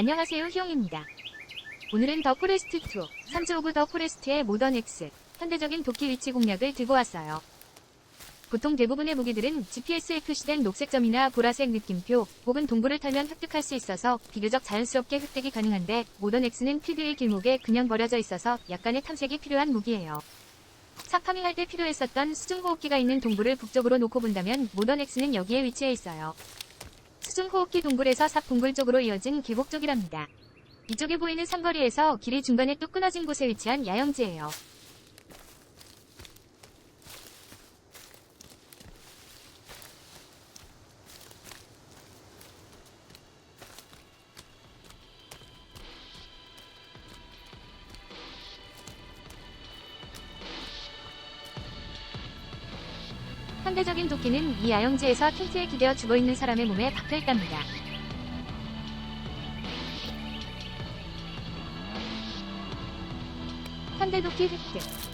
안녕하세요 희용입니다. 오늘은 더 포레스트 2, 3주 오브 더 포레스트의 모던 X, 현대적인 도끼 위치 공략을 들고 왔어요. 보통 대부분의 무기들은 GPS에 표시된 녹색점이나 보라색 느낌표 혹은 동굴을 털면 획득할 수 있어서 비교적 자연스럽게 획득이 가능한데 모던 X는 필드의 길목에 그냥 버려져 있어서 약간의 탐색이 필요한 무기예요. 삽파밍 할 때 필요했었던 수중호흡기가 있는 동굴을 북쪽으로 놓고 본다면 모던 X는 여기에 위치해 있어요. 수중호흡기 동굴에서 삽 동굴 쪽으로 이어진 계곡 쪽이랍니다. 이쪽에 보이는 삼거리에서 길이 중간에 뚝 끊어진 곳에 위치한 야영지예요. 현대적인 도끼는 이 야영지에서 텐트에 기대어 죽어있는 사람의 몸에 박혀 있답니다. 현대 도끼 획득